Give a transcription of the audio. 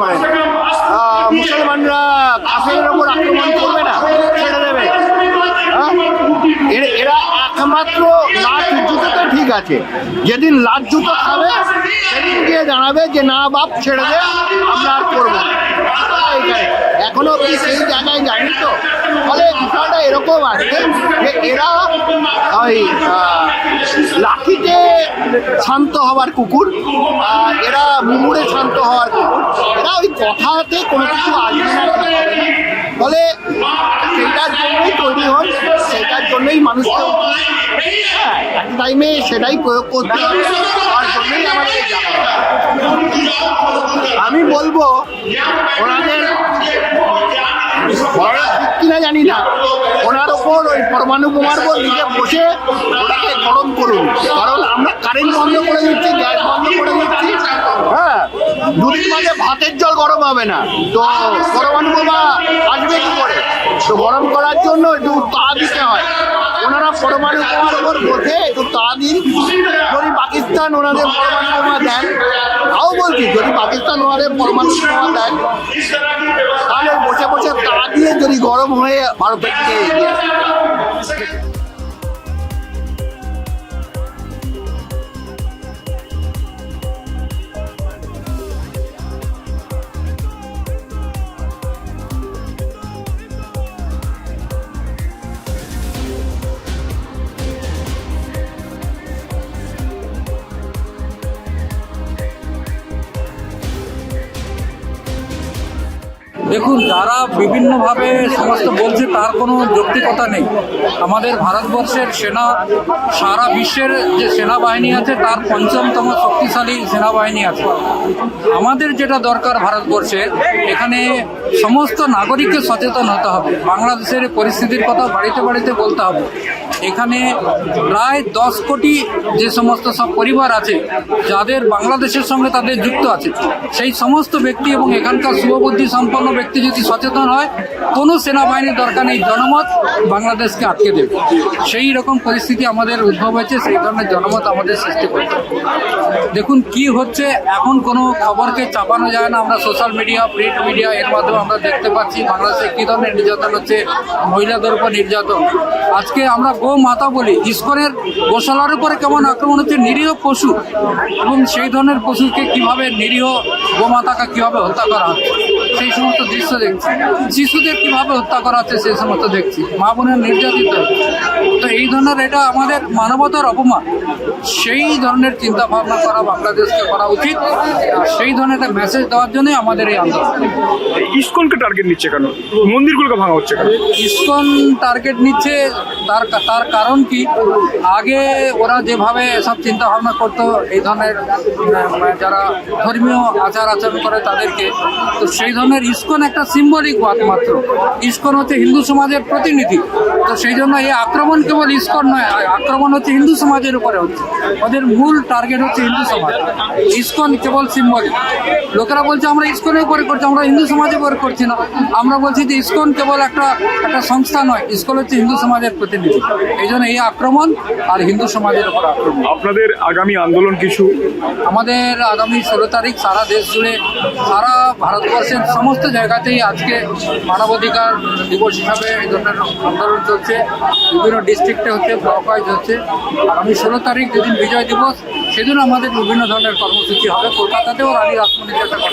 করেন মুসলমানরা কাফেরের ওপর আক্রমণ করবে না, ছেড়ে দেবে? এরা একমাত্র লাট জুতোতে ঠিক আছে যেদিন লাট জুতো খাবে, সেদিন গিয়ে জানাবে যে, না বাপ, ছেড়ে দে, আমরা আর করব। এখনও কি সেই জায়গায় যায়নি তো ফলে বিষয়টা এরকম আছে যে এরা ওই লাঠিতে শান্ত হওয়ার কুকুর এরা মুমুরে শান্ত হওয়ার কুকুর এরা ওই কথাতে কোনো কিছু আসবে। ফলে সেইটার জন্যই তৈরি হয় সেইটার জন্যই মানুষকে হ্যাঁ টাইমে সেটাই প্রয়োগ করতে জন্যই আমাদের আমি বলব, ওনাদের বড়রা কিনা জানি না। ওনার ওপর ওই পরমাণু কুমার উপর বসে ওনাকে গরম করুন। কারণ আমরা কারেন্ট বন্ধ করে দিচ্ছি গ্যাস বন্ধ করে দিচ্ছি। হ্যাঁ দুদিন মাঝে ভাতের জল গরম হবে না। তো পরমাণু বোমা আসবে কি করে? তো গরম করার জন্য একটু তা দিতে হয়। ওনারা পরমাণু বোমার বসে একটু তা দিন যদি পাকিস্তান ওনাদের পরমাণু বোমা দেন তাও বলছি যদি পাকিস্তান ওনাদের পরমাণু বোমা দেন তাহলে বসে বসে তা দিয়ে যদি গরম হয়ে ভারতের দেখুন, যারা বিভিন্নভাবে সমস্ত বলছে তার কোনো যৌক্তিকতা নেই। আমাদের ভারতবর্ষের সেনা, সারা বিশ্বের যে সেনাবাহিনী আছে, তার পঞ্চমতম শক্তিশালী সেনাবাহিনী আছে। আমাদের যেটা দরকার ভারতবর্ষে, এখানে সমস্ত নাগরিককে সচেতন হতে হবে। বাংলাদেশের পরিস্থিতির কথা বাড়িতে বাড়িতে বলতে হবে। এখানে প্রায় দশ কোটি যে সমস্ত সব পরিবার আছে, যাদের বাংলাদেশের সঙ্গে তাদের যুক্ত আছে, সেই সমস্ত ব্যক্তি এবং এখানকার শুভবুদ্ধি সম্পন্ন ব্যক্তি যদি সচেতন হয়, কোনো সেনাবাহিনীর দরকার নেই, জনমত বাংলাদেশকে আটকে দেবে। সেই রকম পরিস্থিতি আমাদের উদ্ভব হয়েছে, সেই ধরনের জনমত আমাদের সৃষ্টি করতে। দেখুন কি হচ্ছে, এখন কোনো খবরকে চাপানো যায় না। আমরা সোশ্যাল মিডিয়া, প্রিন্ট মিডিয়া, এর মাধ্যমে আমরা দেখতে পাচ্ছি বাংলাদেশে কী ধরনের নির্যাতন হচ্ছে, মহিলাদের উপর নির্যাতন। আজকে আমরা গো মাতা বলি, ইস্কনের গোশালার উপরে কেমন আক্রমণ হচ্ছে? নিরীহ পশু। এবং সেই ধরনের পশুকে কীভাবে নিরীহ গোমাতাকে কীভাবে হত্যা করা হচ্ছে? সেই সমস্ত দৃশ্য দেখছি। শিশুদের কীভাবে হত্যা করা হচ্ছে সেই সমস্ত দেখছি। মা বোনের নির্যাতিত। তো এই ধরনের এটা আমাদের মানবতার অপমান। সেই ধরনের চিন্তা ভাবনা করা বাংলাদেশকে করা উচিত। আর সেই ধরনের একটা মেসেজ দেওয়ার জন্যই আমাদের এই আন্দোলন। ইসকনকে টার্গেট নিচ্ছে কেন? মন্দিরগুলোকে ভাঙা হচ্ছে কেন? ইসকন টার্গেট নিচ্ছে তার তার কারণ কি? আগে ওরা যেভাবে সব চিন্তা ভাবনা করতো এই ধরনের যারা ধর্মীয় আচার আচরণ করে তাদেরকে তো সেই ধরনের ইসকন একটা সিম্বলিক বাদ মাত্র। ইস্কন হচ্ছে হিন্দু সমাজের প্রতিনিধি। তো সেই জন্য এই আক্রমণ কেবল ইস্কন নয় আক্রমণ হচ্ছে হিন্দু সমাজের উপরে হচ্ছে। ওদের মূল টার্গেট হচ্ছে হিন্দু সমাজ। ইস্কন কেবল সিম্বলিক লোকেরা বলছে আমরা ইস্কনের উপরে করছি আমরা হিন্দু সমাজের উপরে করছি না। আমরা বলছি যে ইস্কন কেবল একটা একটা সংস্থা নয় ইস্কন হচ্ছে হিন্দু সমাজের প্রতিনিধি। এই জন্য এই আক্রমণ আর হিন্দু সমাজের উপর আক্রমণ। আপনাদের আগামী আন্দোলন কিছু? আমাদের আগামী ষোলো তারিখ সারা দেশ জুড়ে সারা ভারতবর্ষের সমস্ত জায়গাতেই আজকে মানবাধিকার দিবস হিসাবে এই ধরনের আন্দোলন চলছে। বিভিন্ন ডিস্ট্রিক্টে হচ্ছে ব্লক ওয়াইজ হচ্ছে। আগামী ষোলো তারিখ যেদিন বিজয় দিবস সেদিন আমাদের বিভিন্ন ধরনের কর্মসূচি হবে। কলকাতাতেও রানী রাসমণিতে একটা কর্ম-